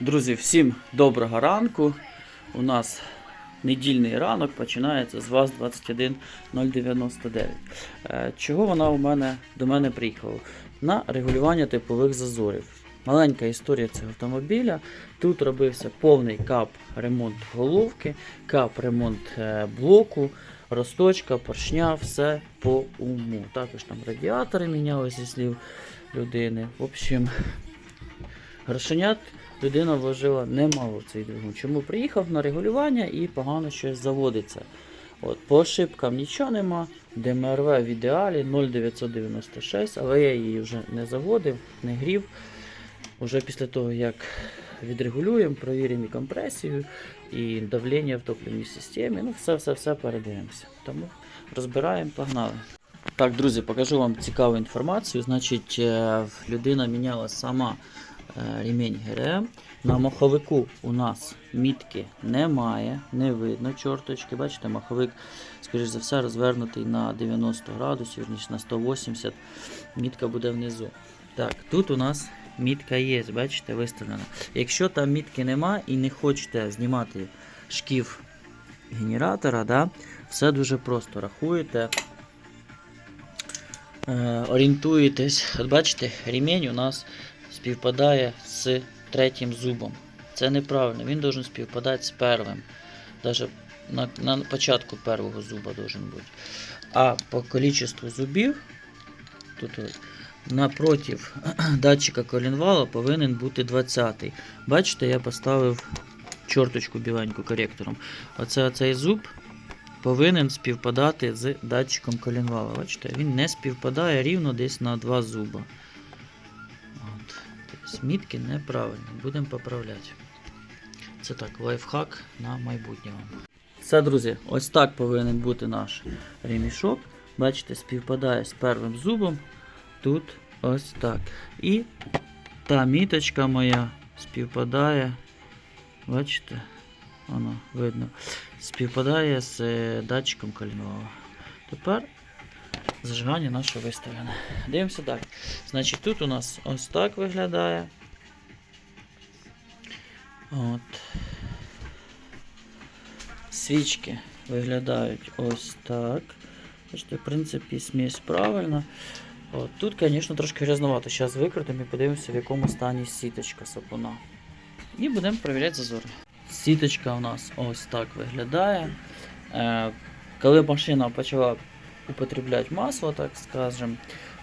Друзі, всім доброго ранку. У нас недільний ранок починається з вас 21099. Е, Чого вона у мене до мене приїхала? На регулювання типових зазорів. Маленька історія цього автомобіля. Тут робився повний кап ремонт головки, кап ремонт е, блоку, розточка, поршня, все по уму. Також там радіатори мінялися зі слів людини. В общем, грошенят людина вложила немало в цей двигун. Чому приїхав на регулювання і погано щось заводиться. От, по ошибкам нічого нема. ДМРВ в ідеалі 0,996, але я її вже не заводив, не грів. Уже після того, як відрегулюємо, провіримо і компресію, і давлення в топливній системі. Ну, все-все-все передивимося. Тому розбираємо, погнали. Так, друзі, покажу вам цікаву інформацію. Значить, е, людина міняла сама ремінь ГРМ. На маховику у нас мітки немає, не видно чорточки. Бачите, маховик, скоріш за все, розвернутий на 90 градусів, ніж на 180. Мітка буде внизу. Так, тут у нас мітка є, бачите, виставлена. Якщо там мітки нема і не хочете знімати шків генератора, да, все дуже просто. Рахуєте, е, орієнтуєтесь. От бачите, ремінь у нас співпадає з третім зубом. Це неправильно, він должен співпадати з первим. Даже на, на початку первого зуба должен бути. А по количеству зубів, тут напротив датчика колінвала повинен бути 20-й. Бачите, я поставив чорточку біленьку коректором. Оце оцей зуб повинен співпадати з датчиком колінвала. Бачите, він не співпадає рівно десь на два зуба. Тобто неправильні, будемо поправляти. Це так, лайфхак на майбутнє. Все, друзі, ось так повинен бути наш ремішок. Бачите, співпадає з первим зубом. Тут ось так. І та міточка моя співпадає. Бачите? Воно видно. Співпадає з е, датчиком колінвала. Тепер зажигання наше виставлене. Дивимося далі. Значить, тут у нас ось так виглядає. От. Свічки виглядають ось так. Бачите, в принципі, смесь правильна. От, тут, звісно, трошки грязновато. Зараз викрутимо і подивимося, в якому стані сіточка сапуна. І будемо перевіряти зазори. Сіточка у нас ось так виглядає. Е, коли машина почала употребляти масло, так скажемо,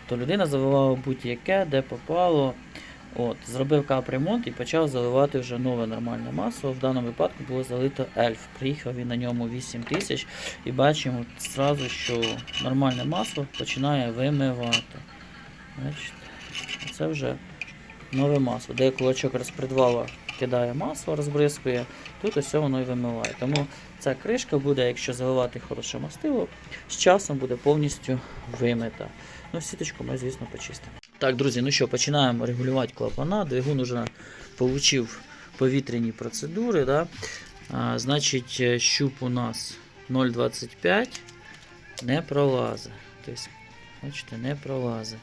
то людина заливала будь-яке, де попало. От, зробив капремонт і почав заливати вже нове нормальне масло. В даному випадку було залито ельф. Приїхав він на ньому 8 тисяч і бачимо зразу, що нормальне масло починає вимивати. Бачите? Це вже нове масло. Де кулачок розпредвала кидає масло, розбризкує, тут ось воно і вимиває. Тому ця кришка буде, якщо заливати хороше мастило, з часом буде повністю вимита. Ну, сіточку ми, звісно, почистимо. Так, друзі, ну що, починаємо регулювати клапана. Двигун вже отримав повітряні процедури. Да? А, значить, е, щуп у нас 0,25 не пролазить. Тобто, бачите, не пролазить.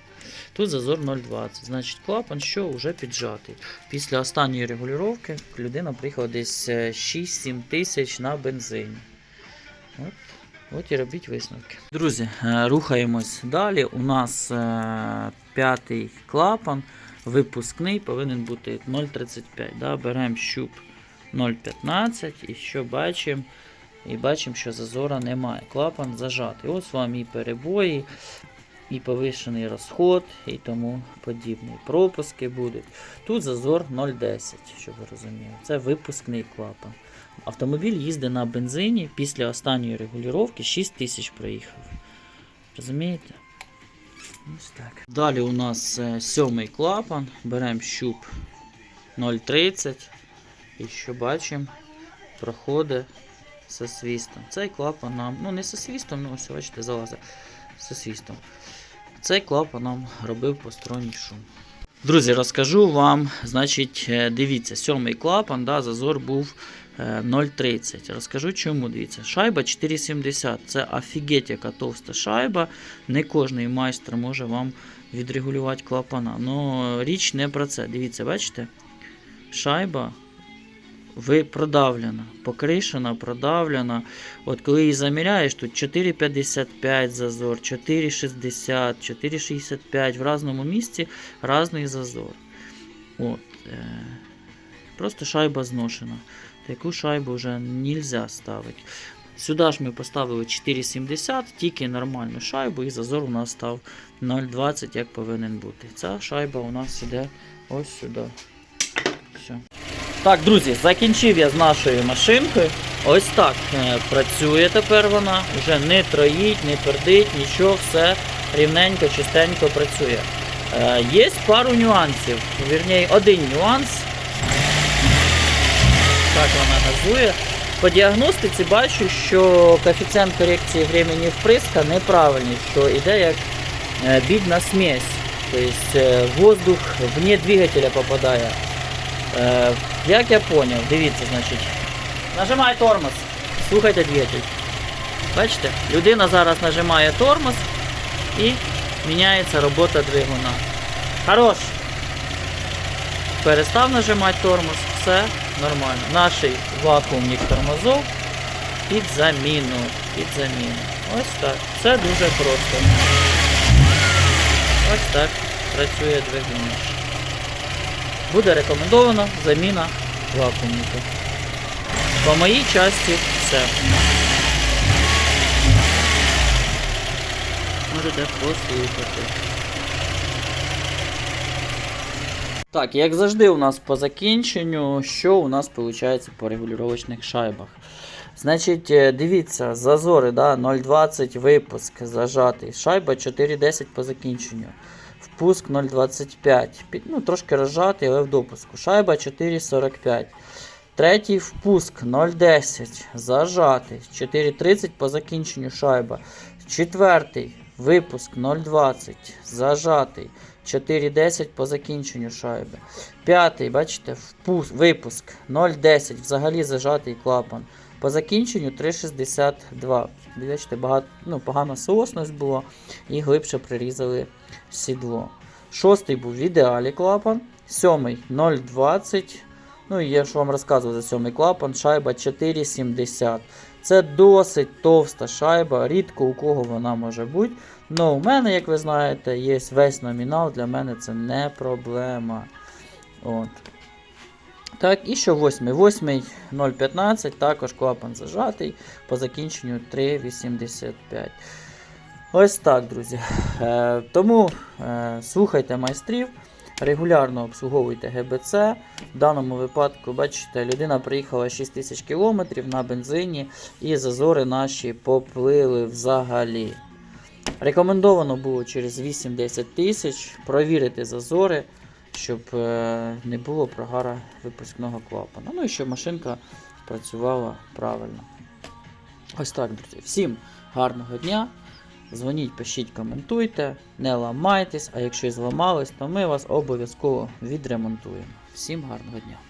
Тут зазор 0,20. Значить, клапан що вже піджатий. Після останньої регулювання людина приїхала десь е, 6-7 тисяч на бензині. От, от і робіть висновки. Друзі, е, рухаємось далі. У нас е, п'ятий клапан, випускний повинен бути 0,35. Да? Беремо щуп 0,15 і що бачимо? І бачимо, що зазора немає. Клапан зажатий. Ось вам і перебої, і повищений розход, і тому подібне. Пропуски будуть. Тут зазор 0,10, щоб ви розуміли. Це випускний клапан. Автомобіль їздить на бензині після останньої регулювання 6 тисяч проїхав. Розумієте? Ось так. Далі у нас е, сьомий клапан. Беремо щуп 0,30. І що бачимо, проходить зі свістом. Цей клапан нам, ну не зі свістом, ну ось бачите, залазить зі свістом. Цей клапан робив посторонній шум. Друзі, розкажу вам, значить, е, дивіться, сьомий клапан, да, зазор був е, 0,30. Розкажу чому, дивіться. Шайба 4,70. Це офігеть, яка товста шайба. Не кожний майстер може вам відрегулювати клапана. Но річ не про це. Дивіться, бачите? шайба ви продавлена, покришена, продавлена. От коли її заміряєш, тут 4,55 зазор, 4,60, 4,65 в різному місці різний зазор. От, е, просто шайба зношена. Таку шайбу вже не можна ставити. Сюди ж ми поставили 4,70, тільки нормальну шайбу, і зазор у нас став 0,20, як повинен бути. Ця шайба у нас іде ось сюди. Все. Так, друзі, закінчив я з нашою машинкою. Ось так е, працює тепер вона. Вже не троїть, не пердить, нічого, все рівненько, чистенько працює. Е, є пару нюансів. Вірніше, один нюанс. Так вона газує. По діагностиці бачу, що коефіцієнт корекції времени впрыска неправильний, що йде як е, бідна смесь. Тобто е, воздух вне двигателя попадає. Як я поняв, дивіться, значить. Нажимай тормоз. Слухайте двигатель. Бачите? Людина зараз нажимає тормоз і міняється робота двигуна. Хорош. Перестав нажимати тормоз, все нормально. Наш вакуумник тормозов під заміну. Під заміну. Ось так. Все дуже просто. Ось так працює двигун. Буде рекомендована заміна вакуумника. По моїй часті все. Можете послухати. Так, як завжди, у нас по закінченню, що у нас виходить по регулювачних шайбах. Значить, е, дивіться, зазори, да, 0,20 випуск зажатий. Шайба 4,10 по закінченню. Впуск 0,25. Ну, трошки розжатий, але в допуску. Шайба 4,45. Третій впуск 0,10. Зажатий. 4,30 по закінченню шайба. Четвертий випуск 0,20. Зажатий. 4,10 по закінченню шайби. П'ятий, бачите, впуск, випуск 0,10. Взагалі зажатий клапан. По закінченню 3,62. Бачите, багато, ну, погана соосність була і глибше прирізали сідло. Шостий був в ідеалі клапан. Сьомий 0,20. Ну і я ж вам розказував за сьомий клапан. Шайба 4,70. Це досить товста шайба, рідко у кого вона може бути. Ну, у мене, як ви знаєте, є весь номінал, для мене це не проблема. От. Так, і що восьмий? Восьмий 0,15, також клапан зажатий, по закінченню 3,85. Ось так, друзі. Е, тому е, слухайте майстрів, регулярно обслуговуйте ГБЦ. В даному випадку, бачите, людина приїхала 6 тисяч кілометрів на бензині, і зазори наші поплили взагалі. Рекомендовано було через 8-10 тисяч провірити зазори, щоб е, не було прогара випускного клапана. Ну і щоб машинка працювала правильно. Ось так, друзі. Всім гарного дня. Дзвоніть, пишіть, коментуйте, не ламайтесь, а якщо і зламались, то ми вас обов'язково відремонтуємо. Всім гарного дня!